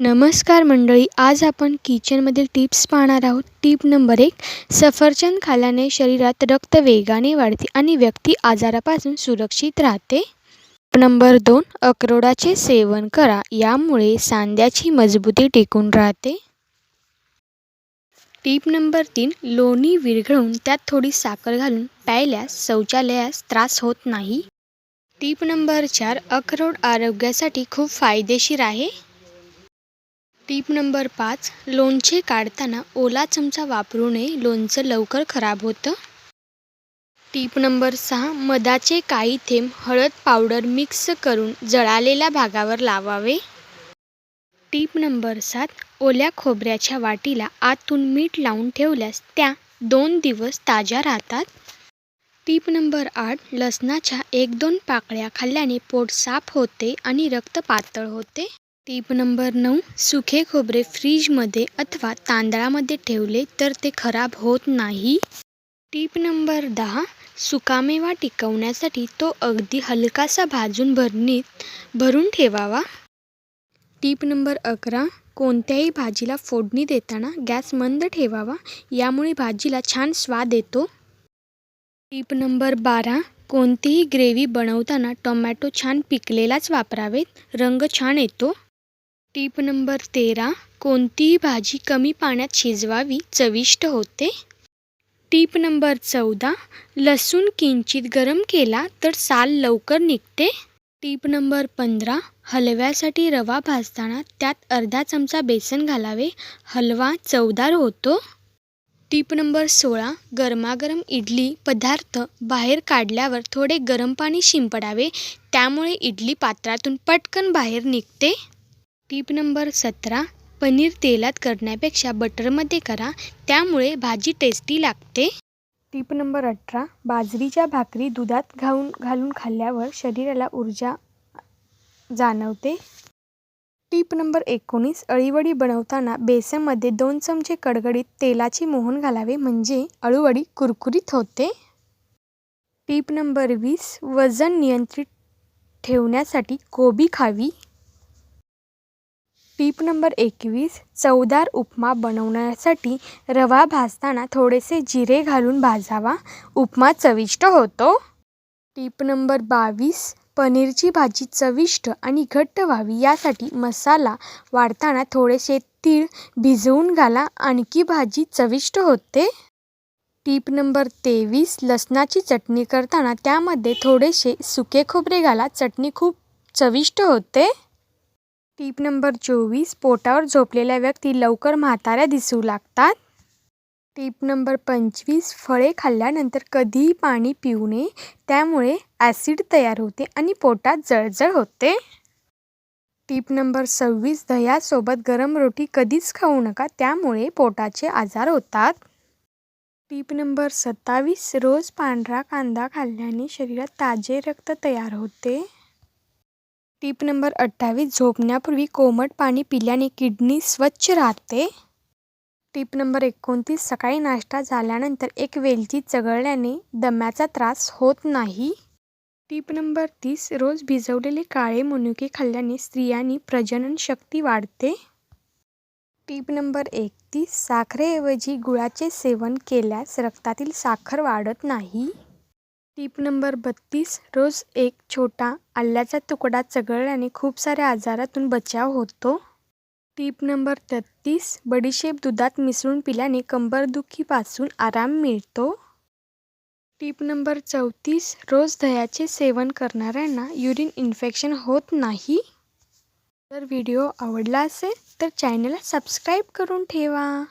नमस्कार मंडळी आज आपण किचनमधील टिप्स पाहणार आहोत. टीप नंबर एक सफरचंद खाल्याने शरीरात रक्त वेगाने वाढते आणि व्यक्ती आजारापासून सुरक्षित राहते. नंबर दोन अक्रोडाचे सेवन करा यामुळे सांध्याची मजबूती टिकून राहते. टीप नंबर तीन लोणी विरघळून त्यात थोडी साखर घालून प्यायल्यास शौचालयास त्रास होत नाही. टीप नंबर चार अक्रोड आरोग्यासाठी खूप फायदेशीर आहे. टीप नंबर पाच लोणचे काढताना ओला चमचा वापरू नये लोणचं लवकर खराब होतं. टीप नंबर सहा मधाचे काही थेंब हळद पावडर मिक्स करून जळालेल्या भागावर लावावे. टीप नंबर सात ओल्या खोबऱ्याच्या वाटीला आतून मीठ लावून ठेवल्यास त्या दोन दिवस ताज्या राहतात. टीप नंबर आठ लसणाच्या एक दोन पाकळ्या खाल्ल्याने पोट साफ होते आणि रक्त पातळ होते. टीप नंबर नऊ सुखे खोबरे फ्रीजमध्ये अथवा तांदळामध्ये ठेवले तर ते खराब होत नाही. टीप नंबर दहा सुकामेवा टिकवण्यासाठी तो अगदी हलकासा भाजून भरणीत भरून ठेवावा. टीप नंबर अकरा कोणत्याही भाजीला फोडणी देताना गॅस मंद ठेवावा यामुळे भाजीला छान स्वाद येतो. टीप नंबर बारा कोणतीही ग्रेव्ही बनवताना टोमॅटो छान पिकलेलाच वापरावेत रंग छान येतो. टीप नंबर तेरा कोणतीही भाजी कमी पाण्यात शिजवावी चविष्ट होते. टीप नंबर चौदा लसूण किंचित गरम केला तर साल लवकर निघते. टीप नंबर पंधरा हलव्यासाठी रवा भाजताना त्यात अर्धा चमचा बेसन घालावे हलवा चवदार होतो. टीप नंबर सोळा गरमागरम इडली पदार्थ बाहेर काढल्यावर थोडे गरम पाणी शिंपडावे त्यामुळे इडली पात्रातून पटकन बाहेर निघते. टीप नंबर सतरा पनीर तेलात करण्यापेक्षा बटरमध्ये करा त्यामुळे भाजी टेस्टी लागते. टीप नंबर अठरा बाजरीच्या भाकरी दुधात घाऊन घालून खाल्ल्यावर शरीराला ऊर्जा जाणवते. टीप नंबर एकोणीस अळीवडी बनवताना बेसनमध्ये दोन चमचे कडकडीत तेलाची मोहन घालावे म्हणजे अळूवडी कुरकुरीत होते. टीप नंबर वीस वजन नियंत्रित ठेवण्यासाठी कोबी खावी. टीप नंबर एकवीस चवदार उपमा बनवण्यासाठी रवा भाजताना थोडेसे जिरे घालून भाजावा. उपमा चविष्ट होतो. टीप नंबर बावीस पनीरची भाजी चविष्ट आणि घट्ट व्हावी यासाठी मसाला वाढताना थोडेसे तीळ भिजवून घाला आणखी भाजी चविष्ट होते. टीप नंबर तेवीस लसणाची चटणी करताना त्यामध्ये थोडेसे सुके खोबरे घाला चटणी खूप चविष्ट होते. टीप नंबर चोवीस पोटावर झोपलेल्या व्यक्ती लवकर म्हाताऱ्या दिसू लागतात. टीप नंबर पंचवीस फळे खाल्ल्यानंतर कधीही पाणी पिऊ नये त्यामुळे ॲसिड तयार होते आणि पोटात जळजळ होते. टीप नंबर सव्वीस दह्यासोबत गरम रोटी कधीच खाऊ नका त्यामुळे पोटाचे आजार होतात. टीप नंबर सत्तावीस रोज पांढरा कांदा खाल्ल्याने शरीरात ताजे रक्त तयार होते. टीप नंबर अठ्ठावीस झोपण्यापूर्वी कोमट पाणी पिल्याने किडनी स्वच्छ राहते. टीप नंबर एकोणतीस सकाळी नाश्ता झाल्यानंतर एक वेलची चघळल्याने दम्याचा त्रास होत नाही. टीप नंबर तीस रोज भिजवलेले काळे मनुके खाल्ल्याने स्त्रियांनी प्रजनन शक्ती वाढते. टीप नंबर एकतीस साखरेऐवजी गुळाचे सेवन केल्यास रक्तातील साखर वाढत नाही. टीप नंबर बत्तीस रोज एक छोटा आल्याचा तुकडा चघळल्याने खूप साऱ्या आजारातून बचाव होतो. टीप नंबर तेहतीस बडीशेप दुधात मिसळून पिल्याने कंबरदुखीपासून आराम मिळतो. टीप नंबर चौतीस रोज दह्याचे सेवन करणाऱ्यांना युरिन इन्फेक्शन होत नाही. जर व्हिडिओ आवडला असेल तर चॅनलला सबस्क्राईब करून ठेवा.